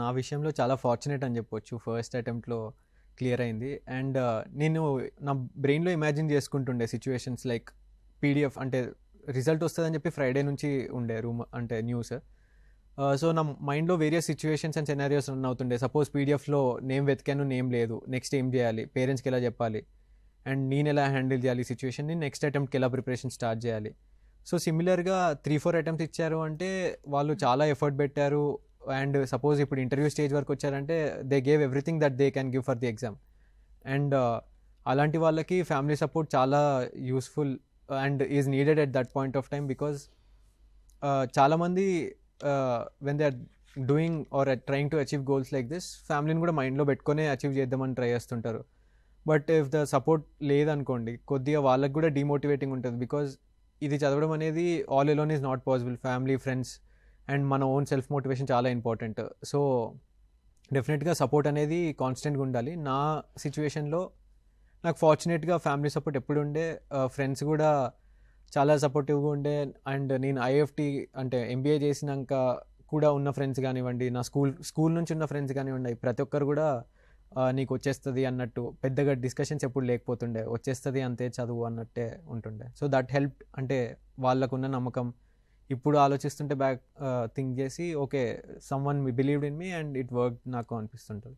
నా విషయంలో చాలా ఫార్చునేట్ అని చెప్పొచ్చు. ఫస్ట్ అటెంప్ట్లో క్లియర్ అయింది. అండ్ uh, నేను నా బ్రెయిన్లో ఇమాజిన్ చేసుకుంటుండే సిచ్యువేషన్స్ లైక్ పీడిఎఫ్ అంటే రిజల్ట్ వస్తుందని చెప్పి ఫ్రైడే నుంచి ఉండే రూమ్ అంటే న్యూస్ సో uh, నా మైండ్లో various situations and scenarios run అవుతుండే. సపోజ్ పీడిఎఫ్లో నేమ్ వెతికాను నేమ్ లేదు. నెక్స్ట్ ఏం చేయాలి? పేరెంట్స్కి ఎలా చెప్పాలి? అండ్ నేను ఎలా హ్యాండిల్ చేయాలి సిచ్యువేషన్ని నెక్స్ట్ అటెంప్ట్కి ఎలా ప్రిపరేషన్ స్టార్ట్ చేయాలి? సో సిమిలర్గా త్రీ ఫోర్ అటెంప్ట్స్ ఇచ్చారు అంటే వాళ్ళు చాలా ఎఫర్ట్ పెట్టారు. అండ్ సపోజ్ ఇప్పుడు ఇంటర్వ్యూ స్టేజ్ వరకు వచ్చారంటే they gave everything that they can give for the exam. And uh, అలాంటి వాళ్ళకి ఫ్యామిలీ సపోర్ట్ చాలా useful and is needed at that point of time because చాలామంది when they are doing or trying to achieve goals like this ఫ్యామిలీని కూడా మైండ్లో పెట్టుకునే achieve చేద్దామని try చేస్తుంటారు. బట్ ఇఫ్ ద సపోర్ట్ లేదనుకోండి కొద్దిగా వాళ్ళకి కూడా డిమోటివేటింగ్ ఉంటుంది. బికాజ్ ఇది చదవడం అనేది all alone is not possible family friends and మన ఓన్ సెల్ఫ్ మోటివేషన్ చాలా ఇంపార్టెంట్. సో డెఫినెట్గా సపోర్ట్ అనేది కాన్స్టెంట్గా ఉండాలి. నా సిచ్యువేషన్లో నాకు ఫార్చునేట్గా ఫ్యామిలీ సపోర్ట్ ఎప్పుడు ఉండే ఫ్రెండ్స్ కూడా చాలా సపోర్టివ్గా ఉండే అండ్ నేను ఐఎఫ్టీ అంటే ఎంబీఏ చేసినాక కూడా ఉన్న ఫ్రెండ్స్ కానివ్వండి నా స్కూల్ స్కూల్ నుంచి ఉన్న ఫ్రెండ్స్ కానివ్వండి ప్రతి ఒక్కరు కూడా నీకు వచ్చేస్తుంది అన్నట్టు పెద్దగా డిస్కషన్స్ ఎప్పుడు లేకపోతుండే వచ్చేస్తుంది అంతే చదువు అన్నట్టే ఉంటుండే. సో దట్ హెల్ప్ అంటే వాళ్ళకున్న నమ్మకం ఇప్పుడు ఆలోచిస్తుంటే బ్యాక్ థింక్ uh, చేసి okay someone believed in me and it work నాకు అనిపిస్తుంటుంది.